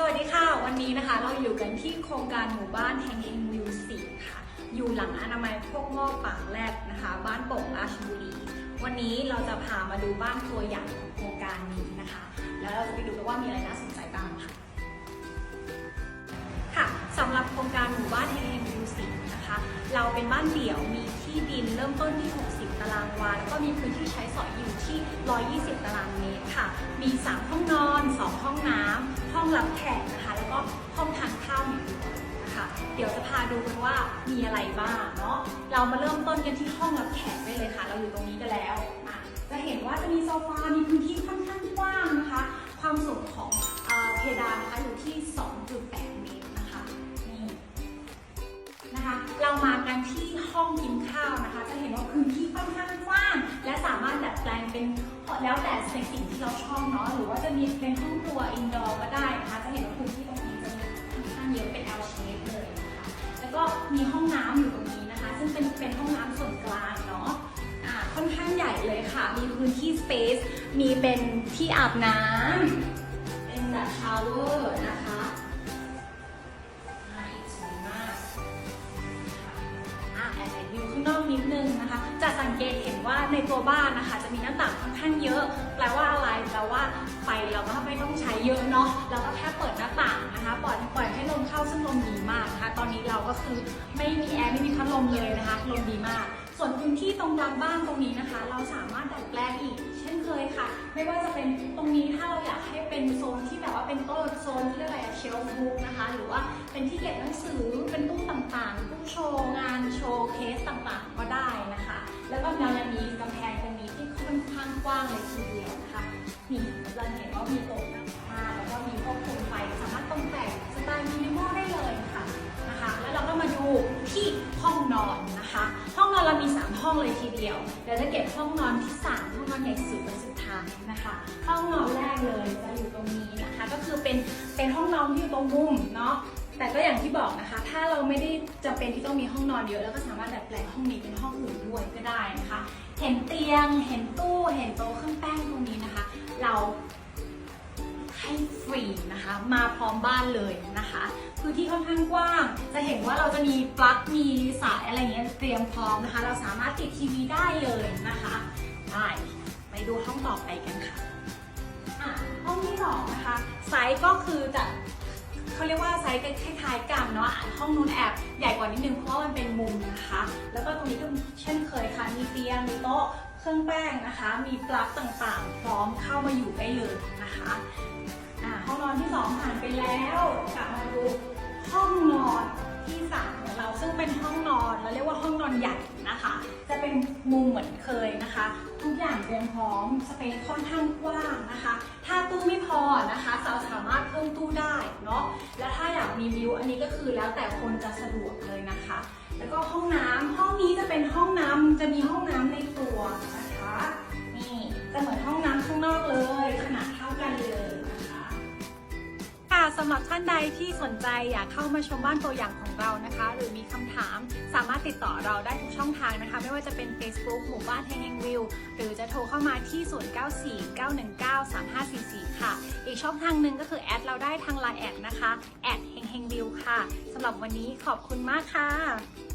สวัสดีค่ะ วันนี้นะคะเราอยู่กันที่โครงการหมู่บ้านแห่งเฮงวิวสีค่ะ อยู่หลังอนามัยโคกหม้อปากแรกนะคะ บ้านโป่งราชบุรี วันนี้เราจะพามาดูบ้านตัวอย่างของโครงการนี้นะคะ แล้วเราจะไปดูกันว่ามีอะไรน่าสนใจบ้างค่ะ ค่ะสำหรับโครงการหมู่บ้านแห่งเฮงวิวสีนะคะ เราเป็นบ้านเดี่ยวมีที่ดินเริ่มต้นที่6 ตารางวาแล้วก็มีพื้นที่ใช้สอยอยู่ที่ 120 ตารางเมตรค่ะ มี 3 ห้องนอน 2 ห้องน้ำ ห้องรับแขกนะคะ แล้วก็ห้องทานข้าวหนึ่งนะคะ เดี๋ยวจะพาดูกันว่ามีอะไรบ้างเนาะ เรามาเริ่มต้นกันที่ห้องรับแขกได้เลยค่ะ เราอยู่ตรงนี้กันแล้วะจะเห็นว่าจะมีโซฟา มีพื้นที่ค่อนข้างกว้างนะคะ ความสูงของเอเพดานนะคะอยู่ที่ 2.8 เมตรนะคะ นี่นะคะ เรามากันที่ห้องกินข้าวนะคะ จะเห็นว่าพื้น แล้วแต่ในสิ่งที่เราชอบเนาะหรือว่าจะมีเป็นห้องครัวอินดอร์ก็ได้นะคะ จะเห็นว่าพื้นที่ตรงนี้จะมีค่อนข้างเยอะเป็น L shape เลยนะคะแล้วก็มีห้องน้ำอยู่ตรงนี้นะคะ ซึ่งเป็นเป็นห้องน้ำส่วนกลางเนาะอ่าค่อนข้างใหญ่เลยค่ะ มีพื้นที่ space มีเป็นที่อาบน้ำเป็นแบบชาวเวอร์นะคะ ตัวบ้านนะคะ จะมีหน้าต่างค่อนข้างเยอะ แปลว่าอะไรแปลว่าไฟเราก็ไม่ต้องใช้เยอะเนาะเราก็แค่เปิดหน้าต่างนะคะปล่อยปล่อยให้ลมเข้าซึ่งลมดีมากนะคะตอนนี้เราก็คือไม่มีแอร์ไม่มีพัดลมเลยนะคะลมดีมาก ส่วนพื้นที่ตรงกลางบ้านตรงนี้นะคะ เราสามารถดัดแปลงอีก เช่นเคยค่ะ ไม่ว่าจะเป็นตรงนี้ถ้าเราอยากให้เป็นโซนที่แบบว่าเป็นโต๊ะโซนที่เรียกอะไรเชลฟ์บุ๊กนะคะ หรือว่าเป็นที่เก็บหนังสือเป็นตู้ต่างๆตู้โชว์งานโชว์เคสต่างๆ ก็ได้นะคะ แล้วก็เรายังมี ว้างเลยทีเดียวนะคะนี่เราเห็นว่ามีโต๊ะนั่งมาแล้วก็มีควบคุมไฟสามารถตกแต่งสไตล์มินิมอลได้เลยค่ะนะคะ แล้วเราก็มาดูที่ห้องนอนนะคะ ห้องนอนเรามี 3 ห้องเลยทีเดียวเดี๋ยวจะเก็บห้องนอนที่ 3 ห้องนอนใหญ่สุดเป็นสุดท้ายนะคะ ห้องนอนแรกเลยจะอยู่ตรงนี้นะคะ ก็คือเป็นเป็นห้องนอนที่อยู่ตรงมุมเนาะ แต่ก็อย่างที่บอกนะคะ ถ้าเราไม่ได้จำเป็นที่ต้องมีห้องนอนเยอะ แล้วก็สามารถดัดแปลงห้องนี้เป็นห้องอื่นด้วยก็ได้นะคะ เห็นเตียง เห็นตู้ เห็นโต๊ะเครื่องแป้งตรงนี้นะคะ เราให้ฟรีนะคะ มาพร้อมบ้านเลยนะคะพื้นที่ค่อนข้างกว้าง จะเห็นว่าเราจะมีปลั๊ก มีสายอะไรเงี้ยเตรียมพร้อมนะคะ เราสามารถติดทีวีได้เลยนะคะ ไซส์คล้ายๆกันเนาะห้องนู้นแอบใหญ่กว่านิดนึงเพราะว่ามันเป็นมุมนะคะ แล้วก็ตรงนี้ก็เช่นเคยค่ะ มีเตียง มีโต๊ะ เครื่องแป้งนะคะ มีปลั๊กต่างๆ พร้อมเข้ามาอยู่ได้เลยนะคะห้องนอนที่สองผ่านไปแล้วกลับมาดูห้องนอนที่สามของเราซึ่งเป็นห้องนอนเราเรียกว่าห้องนอนใหญ่นะคะ จะเป็นมุมเหมือนเคย ทุกอย่างเตรียมพร้อมสเปซค่อนข้างกว้างนะคะ ถ้าตู้ไม่พอนะคะสาวสามารถเพิ่มตู้ได้เนาะและถ้าอยากมีวิวอันนี้ก็คือแล้วแต่คนจะสะดวกเลยนะคะ แล้วก็ห้องน้ำห้องนี้จะเป็นห้องน้ำจะมีห้องน้ำในตัวนะคะำหรับท่านใดที่สนใจอยากเข้ามาชมบ้านตัวอย่างของเรานะคะ หรือมีคำถามสามารถติดต่อเราได้ทุกช่องทางนะคะ ไม่ว่าจะเป็น Facebook หมู่บ้านเฮงเฮงวิวหรือจะโทรเข้ามาที่ 0949193544 ค่ะ อีกช่องทางหนึ่งก็คือแอดเราได้ทางไลน์แอดนะคะแอดเฮงเฮงวิวค่ะสำหรับวันนี้ขอบคุณมากค่ะ